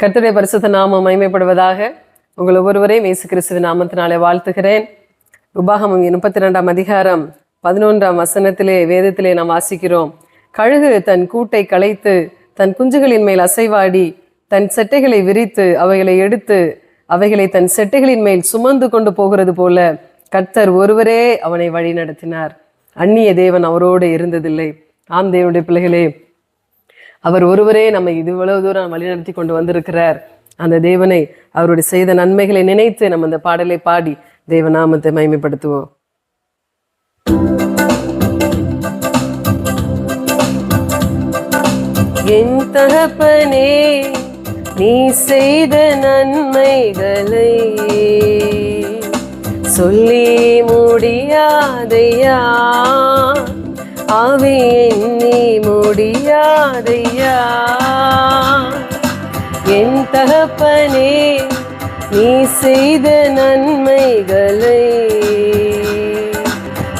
கர்த்தருடைய பரிசுத்த நாமம் மகிமைப்படுவதாக உங்கள் ஒவ்வொருவரையும் இயேசு கிறிஸ்துவ நாமத்தினாலே வாழ்த்துகிறேன். உபாகமம் முப்பத்தி ரெண்டாம் அதிகாரம் பதினொன்றாம் வசனத்திலே வேதத்திலே நாம் வாசிக்கிறோம். கழுகு தன் கூட்டை களைத்து தன் குஞ்சுகளின் மேல் அசைவாடி தன் செட்டைகளை விரித்து அவைகளை எடுத்து அவைகளை தன் செட்டைகளின் மேல் சுமந்து கொண்டு போகிறது போல கர்த்தர் ஒருவரே அவனை வழி நடத்தினார் அந்நிய தேவன் அவரோடு இருந்ததில்லை. ஆம் தேவனுடைய பிள்ளைகளே அவர் ஒருவரே நம்மை இவ்வளவு தூரம் வழிநடத்தி கொண்டு வந்திருக்கிறார். அந்த தேவனை அவருடைய செய்த நன்மைகளை நினைத்து நம்ம அந்த பாடலை பாடி தேவநாமத்தை மகிமைப்படுத்துவோம். என் தகப்பனே நீ செய்த நன்மைகளை சொல்லி முடியாதையா? அவை எண்ணி முடியாதையா என் தகப்பனே நீ செய்த நன்மைகளை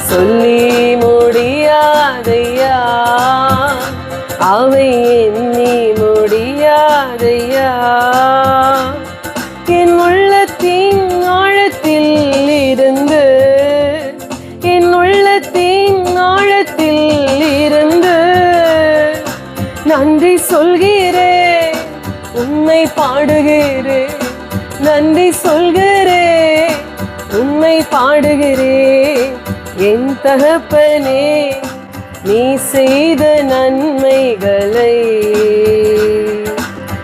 சொல்லி முடியாதையா அவை எண்ணி உண்மை பாடுகிறேன். நன்றி சொல்கிறேன். உண்மை பாடுகிறேன். என் தகப்பனே நீ செய்த நன்மைகளை.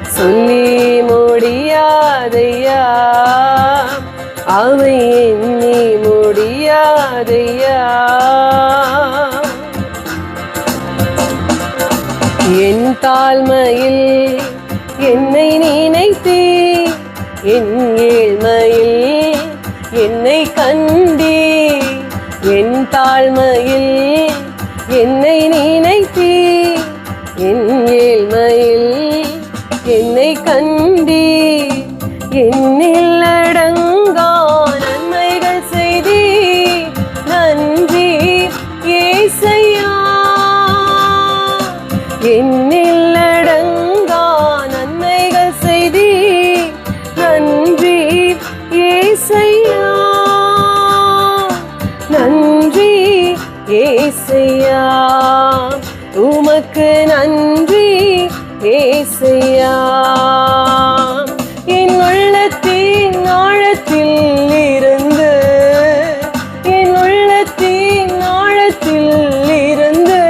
சொல்லி முடியாதையா? அவை எண்ணி முடியாதையா? என் தாழ்மையில் என்னை நினைத்தே என் ஏழ்மையில் என்னை கண்டே என் தாழ்மையில் என்னை நினைத்தே என் ஏழ்மையில் என்னை கண்டே என்னில் ஏசையா உமக்கு நன்றி ஏசையா. என் உள்ளத்தின் ஆழத்தில் இருந்து என் உள்ளத்தின் ஆழத்தில் இருந்து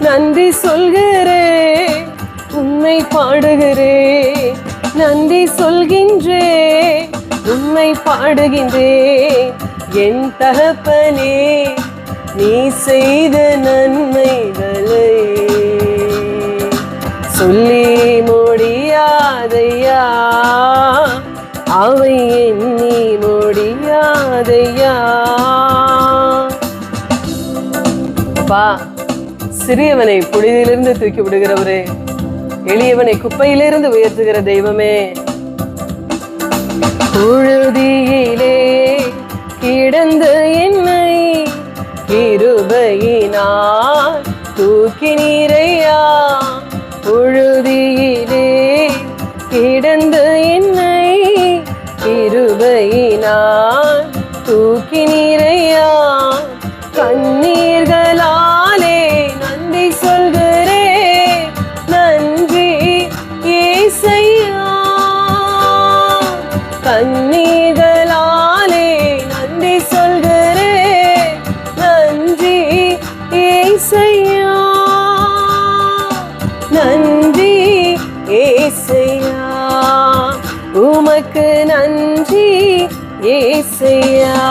நன்றி சொல்கிறே உண்மை பாடுகிறே நன்றி சொல்கின்றே உண்மை பாடுகின்றே என் தகப்பனே நீ செய்த நன்மைகளை. சொல்லி முடியாதையா? அவை எண்ணி முடியாதையா? அப்பா சிறியவனை புழுதியிலிருந்து தூக்கி விடுகிறவரே எளியவனை குப்பையிலிருந்து உயர்த்துகிற தெய்வமே. புழுதியே ஏசையா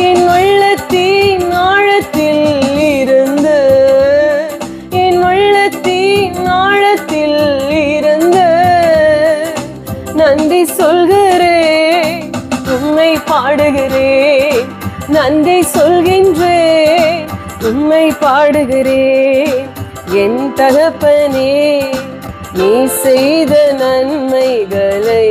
என் உள்ளத்தின் ஆழத்தில் இருந்து என் உள்ளத்தின் ஆழத்தில் இருந்து நன்றி சொல்கிறேன் உண்மை பாடுகிறேன். நன்றி சொல்கின்றேன் உண்மை பாடுகிறேன். என் தகப்பனே நீ செய்த நன்மைகளை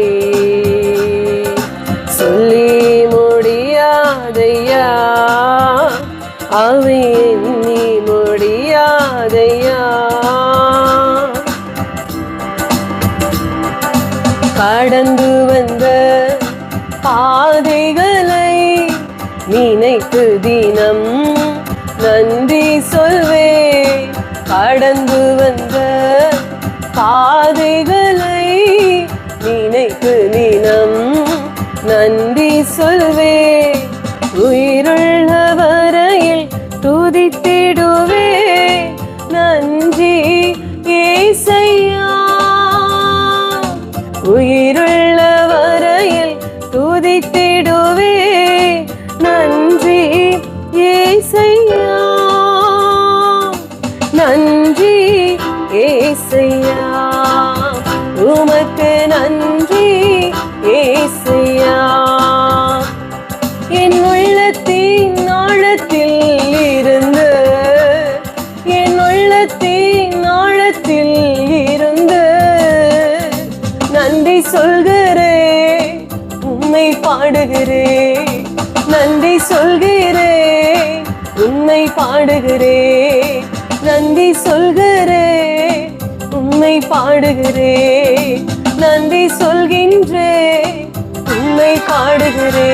நினைத்து தினம் நன்றி சொல்வே. கடந்து வந்த பாதைகளை நினைத்து தினம் நன்றி சொல்வே. உயிருள்ள வரையில் துதித்து சொல்கிறே உண்மை பாடுகிறே நன்றி சொல்கிறே உண்மை பாடுகிறே நன்றி சொல்கிறே உண்மை பாடுகிறே நன்றி சொல்கின்றே உண்மை பாடுகிறே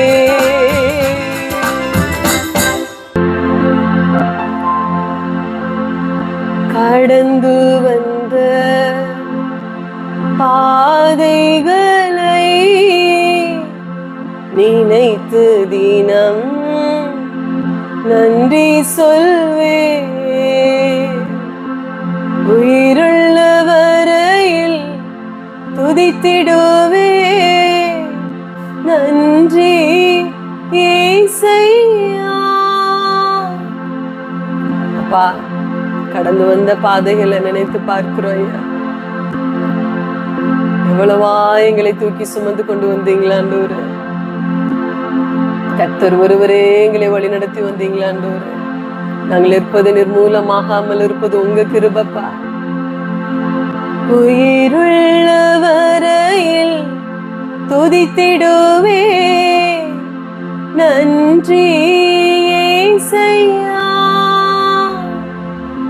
நன்றி சொல்வே உயிருள்ள வரையில் துதித்திடுவே நன்றி அப்பா கடந்து வந்த பாதைகளை நினைத்து பார்க்கிறோம் ஐயா. எவ்வளவா எங்களை தூக்கி சுமந்து கொண்டு வந்தீங்களான்னு ஒரு கத்தர் ஒருவரே எங்களை வழி நடத்தி வந்தீங்களாண்டூர் நாங்கள் இருப்பது நிர்மூலமாகாமல் இருப்பது உங்க கிருபப்பா. உயிருள்ள வரையில் துதித்திடுவே. நன்றி ஏசையா.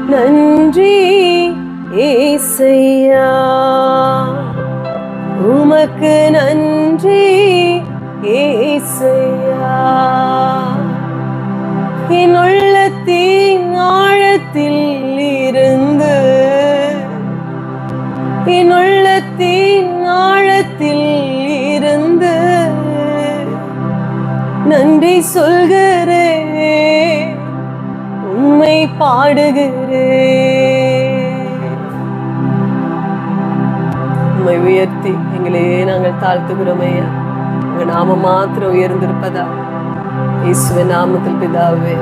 நன்றி ஏசையா. உமக்கு நன்றி. என் உள்ளத்தின் ஆழத்தில் இருந்து. என் உள்ளத்தின் ஆழத்தில் இருந்து. நன்றி சொல்கிறே உண்மை பாடுகிறே உண்மை உயர்த்தி எங்களையே நாங்கள் தாழ்த்துகிறோம் ஐயா. உங்க நாம மாத்திரம் உயர்ந்திருப்பதா യേശുവിനാമത്തിൽ പിതാവേ